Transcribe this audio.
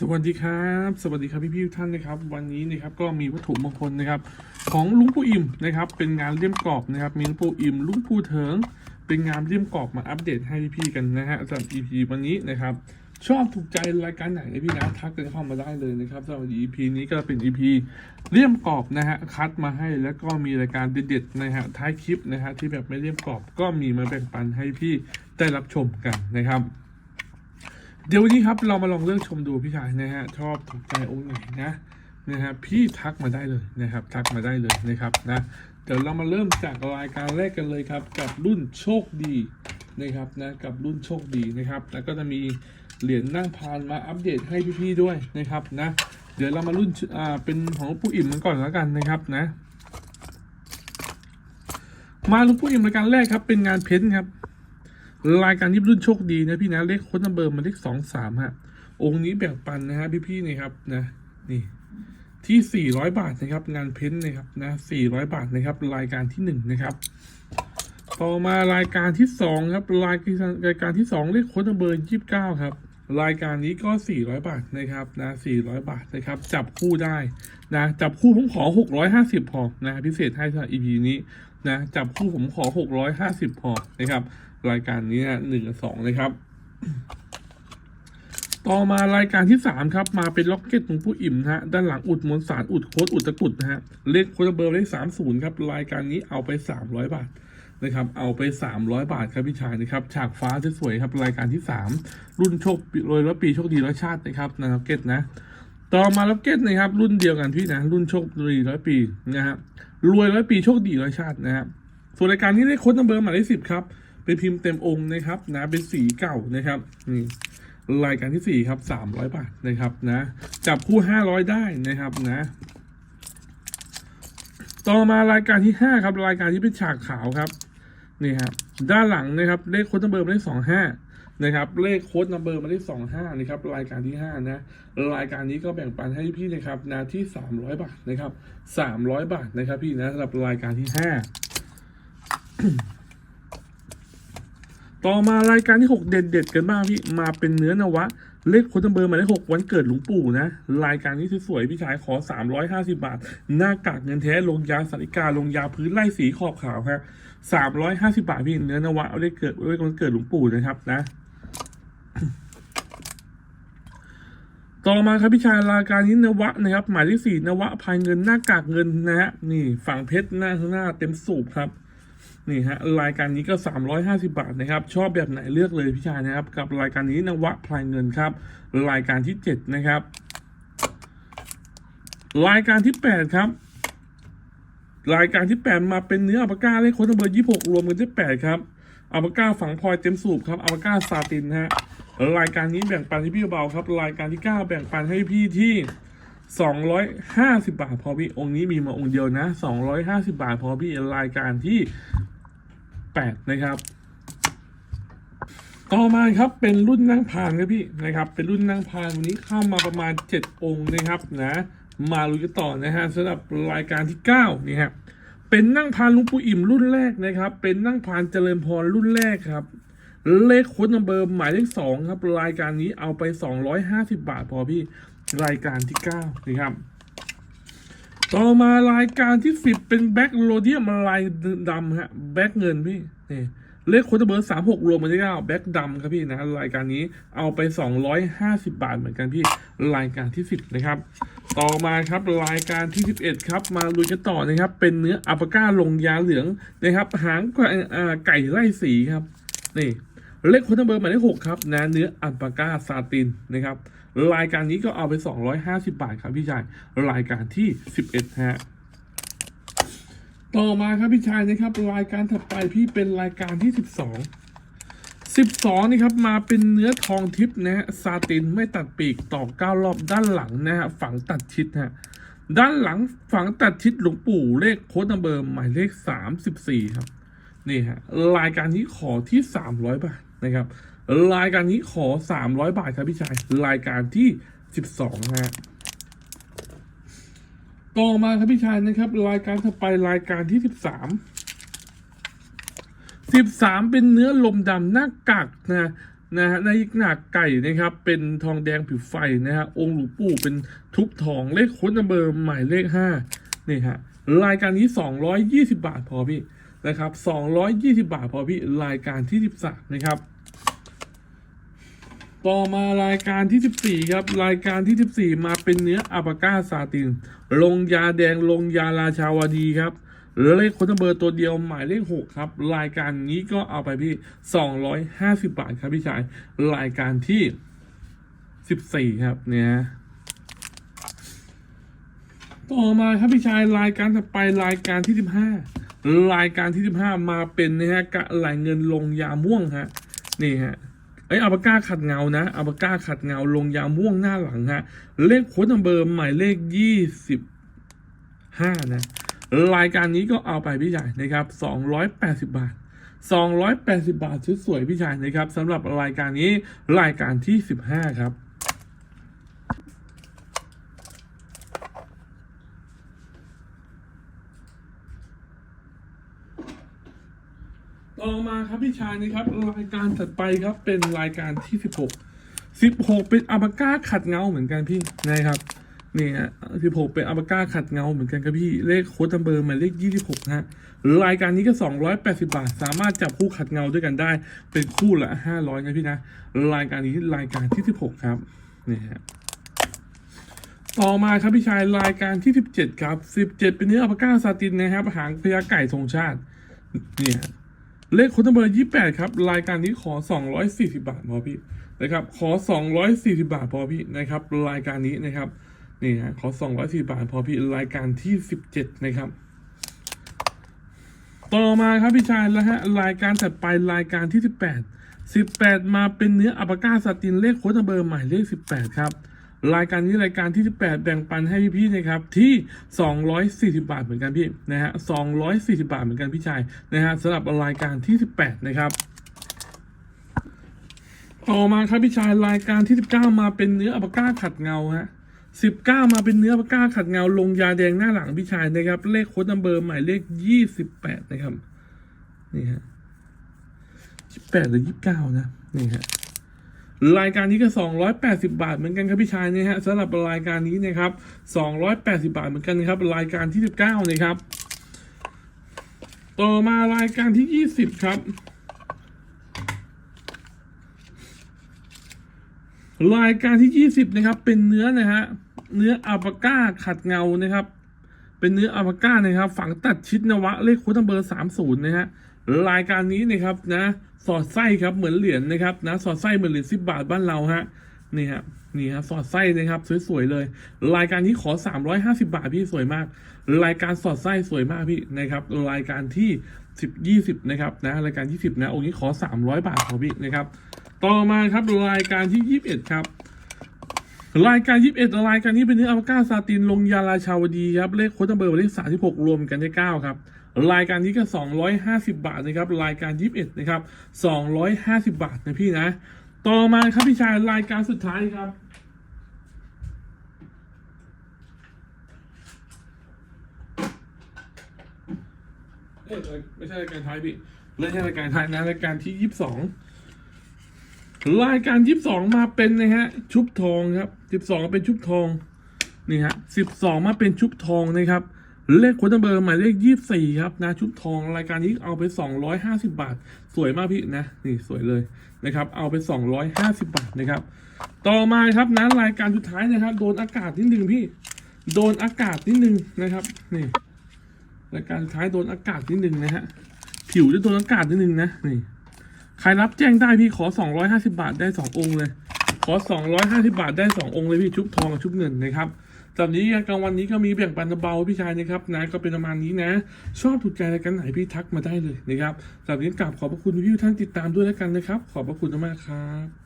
สวัสดีครับ สวัสดีครับพี่พี่ๆท่านนะครับ วันนี้นะครับก็มีวัตถุมงคลนะครับ ของลุงปู่อิ่มนะครับ เป็นงานเลี่ยมกรอบนะครับ มีลุงปู่อิ่มลุงปู่เถิง เป็นงานเลี่ยมกรอบมาอัปเดตให้พี่พี่ๆกันนะฮะสำหรับ EP วันนี้นะครับ ชอบถูกใจรายการไหนนะพี่นะทักกันเข้ามาได้เลยนะครับสำหรับ EP นี้ก็เป็น EP เลี่ยมกรอบนะฮะคัดมาให้แล้วก็มีรายการเด็ดๆนะฮะท้ายคลิปนะฮะที่แบบไม่เลี่ยมกรอบก็มีมาแบ่งปันให้พี่ได้รับชมกันนะครับ เดี๋ยววันนี้ครับเรามาลองเลือกชมดูพี่ชายนะฮะชอบถูกใจองค์ไหนนะนะฮะพี่ทักมาได้เลยนะครับ ทักมาได้เลยนะครับนะเดี๋ยวเรามาเริ่มจากรายการแรกกันเลยครับ กับรุ่นโชคดีนะครับนะกับรุ่นโชคดีนะครับ แล้วก็จะมีเหรียญนั่งพานมาอัปเดตให้พี่ๆด้วยนะครับนะเดี๋ยวเรามารุ่นอ่าเป็นของปู่อิ่มกันก่อนแล้วกันนะครับนะ มาลุงปู่อิ่มรายการแรกครับ เป็นงานเพ้นครับ รายการยิบรุ่นโชคดีนะพี่นะเลขค้ดนัมเบอร์มันเลขสองสามฮะ องค์นี้แบ่งปันนะฮะพี่ๆนี่ครับนะนี่ที่สี่ร้อยบาทนะครับ งานเพ้นท์นะครับนะสี่ร้อยบาทนะครับ รายการที่หนึ่งนะครับ ต่อมารายการที่สองครับ รายการรายการที่สองเลขค้ดนัมเบอร์ยี่สิบเก้าครับ รายการนี้ก็สี่ร้อยบาทนะครับนะสี่ร้อยบาทนะครับ จับคู่ได้นะ จับคู่ผมขอหกร้อยห้าสิบพอนะ พิเศษให้สำหรับ EP นี้นะ จับคู่ผมขอหกร้อยห้าสิบพอนะครับ รายการนี้หนึ่งกับสองนะครับ ต่อมารายการที่สามครับ มาเป็นล็อกเก็ตของผู้อิ่มนะฮะด้านหลังอุดมวลสารอุดโค้ดอุดตะกุดนะฮะเลขโค้ดเบอร์เลขสามศูนย์ครับรายการนี้เอาไปสามร้อยบาทนะครับเอาไปสามร้อยบาทครับพี่ชายนะครับฉากฟ้าสวยๆครับรายการที่สามรุ่นโชครวยร้อยปีโชคดีร้อยชาตินะครับนะล็อกเก็ตนะต่อมาล็อกเก็ตนะครับรุ่นเดียวกันพี่นะรุ่นโชคดีร้อยปีนะฮะรวยร้อยปีโชคดีร้อยชาตินะครับส่วนรายการนี้เลขโค้ดเบอร์หมายเลขสิบครับ เป็นพิมพ์เต็มองค์นะครับนะเป็นสีเก่านะครับนี่รายการที่สี่ครับสามร้อยบาทนะครับนะจับคู่ห้าร้อยได้นะครับนะ ต่อมารายการที่ห้าครับรายการที่เป็นฉากขาวครับนี่ครับด้านหลังนะครับเลขโค้ดนัมเบอร์มาเลขสองห้านะครับเลขโค้ดนัมเบอร์มาเลขสองห้านะครับรายการที่ห้านะรายการนี้ก็แบ่งปันให้พี่นะครับนะที่สามร้อยบาทนะครับสามร้อยบาทนะครับพี่นะสำหรับรายการที่ห้า ต่อมารายการที่ 6 เด็ดๆกันบ้างพี่มาเป็นเนื้อนวะ เลขโค้ดนัมเบอร์มายเลขหกวันเกิดหลวงปู่นะ รายการนี้สวยๆพี่ชายขอ 350 บาท หน้ากากเงินแท้ลงยาสันติการลงยาพื้นไล่สีขอบขาวครับ350 บาทพี่เนื้อนวะเอาเลขเกิดเลขวันเกิดหลวงปู่นะครับนะต่อมาครับพี่ชายรายการนี้นวะนะครับ หมายเลขสี่นวะพายเงินหน้ากากเงินนะฮะนี่ฝั่งเพชรหน้าข้างหน้าเต็มสูบครับ นี่ฮะรายการนี้ก็ 350 บาทนะครับ ชอบแบบไหนเลือกเลยพี่ชายนะครับ กับรายการนี้นวะพลายเงินครับ รายการที่ 7 นะครับ รายการที่ 8 ครับ รายการที่ 8 มาเป็นเนื้ออัลปาก้าเลขโค้ดเบอร์26 รวมกันที่ 8 ครับอัลปาก้าฝังพลอยเต็มสูบครับอัลปาก้าซาตินฮะรายการนี้แบ่งปันให้พี่เบาครับ รายการที่ 9 แบ่งปันให้พี่ที่250 บาทพอพี่องค์นี้มีมาองค์เดียวนะ 250 บาทพอพี่รายการที่ 8 นะครับ ต่อมาครับเป็นรุ่นนั่งพานครับพี่นะครับ เป็นรุ่นนั่งพานวันนี้เข้ามาประมาณ 7 องค์นะครับนะมาลุยกันต่อนะฮะสำหรับรายการที่9นี่ฮะเป็นนั่งพานลุงปู่อิ่มรุ่นแรกนะครับ เป็นนั่งพานเจริญพรรุ่นแรกครับ เลขโค้ดนัมเบอร์หมายเลขสองครับ รายการนี้เอาไป 250 บาทพอพี่รายการที่9นะครับ ต่อมารายการที่10เป็นแบ็กโรเดียมลายดำฮะแบ็กเงินพี่นี่เลขโค้ดเบอร์สามหกรวมมาได้เก้าแบ็กดำครับพี่นะรายการนี้เอาไป250บาทเหมือนกันพี่รายการที่10นะครับ ต่อมาครับรายการที่11ครับ มาลุยกันต่อนะครับ เป็นเนื้ออัปปาก้าลงยาเหลืองนะครับ หางไก่ไล่สีครับนี่เลขโค้ดเบอร์หมายเลขหกครับนะเนื้ออัปาก้าซาตินนะครับ รายการนี้ก็เอาไป 250 บาทครับพี่ชาย รายการที่ 11ฮะต่อมาครับพี่ชายนะครับ รายการถัดไปพี่เป็นรายการที่ 12 12 นี่ครับ มาเป็นเนื้อทองทิพย์นะฮะซาตินไม่ตัดปีกต่อเก้ารอบด้านหลังนะฮะฝังตัดชิดฮะด้านหลังฝังตัดชิดหลวงปู่เลขโค้ดนัมเบอร์หมายเลข 34 ครับ นี่ฮะรายการนี้ขอที่ 300 บาทนะครับ รายการนี้ขอ 300 บาทครับพี่ชาย รายการที่ 12ฮะต่อมาครับพี่ชายนะครับ รายการถัดไปรายการที่ 13 13 เป็นเนื้อลมดำหน้ากากนะนะฮะในหน้าไก่นะครับ เป็นทองแดงผิวไฟนะฮะองค์หลวงปู่เป็นทุบทองเลขค้ดนัมเบอร์หมายเลขห้านี่ฮะรายการนี้ 220 บาทพอพี่นะครับ 220 บาทพอพี่รายการที่ 13 นะครับ ต่อมารายการที่ 14 ครับ รายการที่ 14 มาเป็นเนื้ออัปาก้าซาติน ลงยาแดงลงยาราชาวดีครับเลขคนเบอร์ตัวเดียวหมายเลข 6 ครับ รายการนี้ก็เอาไปพี่ 250 บาทครับพี่ชาย รายการที่ 14 ครับเนี่ยต่อมาครับพี่ชายรายการถัดไปรายการที่ 15 รายการที่ 15 มาเป็นนะฮะกะไหลเงินลงยาม่วงฮะนี่ฮะ ไอยอัปาก้าขัดเงานะอัปาก้าขัดเงาลงยาม่วงหน้าหลังฮะเลขโค้ดนัมเบอร์หมายเลขยี่สิบห้านะรายการนี้ก็เอาไปพี่ชายนะครับสองร้อยแปดสิบาทสองร้อยแปดสิบาทชุดสวยพี่ชายนะครับสำหรับรายการนี้รายการที่สิบห้าครับ ต่อมา ครับพี่ชายนะครับรายการถัดไปครับเป็นรายการที่16 16เป็นอัปาก้าขัดเงาเหมือนกันพี่นะครับนี่ฮะ16เป็นอัปาก้าขัดเงาเหมือนกันครับพี่เลขโค้ดนัมเบอร์หมายเลข26ฮะรายการนี้ก็280บาท สามารถจับคู่ขัดเงาด้วยกันได้ เป็นคู่ละ500นะพี่นะรายการนี้รายการที่16ครับนี่ฮะต่อมาครับพี่ชายรายการที่ 17 ครับ 17 เป็นเนื้ออัปาก้าซาตินนะครับ หางพญาไก่ทรงชาติเนี่ย เลขคนเบอร์28ครับ รายการนี้ขอ240บาทพอพี่นะครับ ขอ240บาทพอพี่นะครับ รายการนี้นะครับนี่ฮะขอ240บาทพอพี่รายการที่17นะครับ ต่อมาครับพี่ชายแล้วฮะรายการถัดไปรายการที่18 18มาเป็นเนื้ออัปกาซาตินเลขโค้ดเบอร์หมายเลข18ครับ รายการนี้รายการที่ 18 แบ่งปันให้พี่ๆนะครับที่ 240 บาทเหมือนกันพี่นะฮะ240 บาทเหมือนกันพี่ชายนะฮะสำหรับรายการที่ 18 นะครับต่อมาครับพี่ชายรายการที่ 19 มาเป็นเนื้ออัปก้าขัดเงาฮะ19มาเป็นเนื้ออัปาก้าขัดเงาลงยาแดงหน้าหลังพี่ชายนะครับ เลขโค้ดนัมเบอร์หมายเลข28นะครับ นี่ฮะ28หรือ29นะ นี่ฮะ รายการนี้ก็ 280 บาทเหมือนกันครับพี่ชายนะฮะสำหรับรายการนี้นะครับ 280 บาทเหมือนกันครับ รายการที่ 19นะครับ ต่อมารายการที่ 20 ครับ รายการที่ 20 นะครับ เป็นเนื้อนะฮะ เนื้ออัปาก้าขัดเงานะครับ เป็นเนื้ออัปาก้านะครับ ฝังตัดชิดนวะเลขโค้ดนัมเบอร์ 30 นะฮะ รายการนี้นะครับนะ สอดไส้ครับเหมือนเหรียญนะครับนะสอดไส้เหมือนเหรียญสิบบาทบ้านเราฮะนี่ฮะนี่ฮะสอดไส้นะครับสวยๆเลย รายการที่ขอ 350 บาทพี่สวยมาก รายการสอดไส้สวยมากพี่นะครับ รายการที่ 10 20นะครับนะรายการที่10นะองค์นี้ขอ 300 บาทขอพี่นะครับ ต่อมาครับรายการที่ 21 ครับ รายการ 21 รายการนี้เป็นเนื้ออัลก้าซาตินลงยาราชาวดีครับ เลขโค้ดเบอร์หมายเลข 36 รวมกันได้ 9 ครับ รายการนี้ก็ 250 บาทนะครับ รายการ 21 นะครับ 250 บาทนะพี่นะ ต่อมาครับพี่ชายรายการสุดท้ายครับเอ้ยไม่ใช่รายการท้ายพี่ไม่ใช่รายการท้ายนะรายการที่ยี่สิบสอง รายการยี่สิบสองมาเป็นนะฮะชุบทองครับสิบสองเป็นชุบทองนี่ฮะสิบสองมาเป็นชุบทองนะครับ เลขควอเตอร์เบอร์หมายเลขยี่สี่ครับนะชุบทองรายการนี้เอาไปสองร้อยห้าสิบาท สวยมากพี่นะนี่สวยเลยนะครับเอาไปสองร้อยห้าสิบาทนะครับ ต่อมาครับนะรายการสุดท้ายนะครับ โดนอากาศนิดนึงพี่ โดนอากาศนิดนึงนะครับนี่รายการสุดท้ายโดนอากาศนิดนึงนะฮะผิวจะโดนอากาศนิดนึงนะนี่ ใครรับแจ้งได้พี่ขอ250บาทได้2องค์เลย ขอ250บาทได้2องค์เลยพี่ชุบทองกับชุบเงินนะครับสำหรับนี้กลางวันนี้ก็มีแบ่งปันเบาพี่ชายนะครับนะก็เป็นประมาณนี้นะ ชอบถูกใจรายการไหนพี่ทักมาได้เลยนะครับสำหรับนี้กราบขอบพระคุณพี่ท่านติดตามด้วยแล้วกันนะครับ ขอบพระคุณมากครับ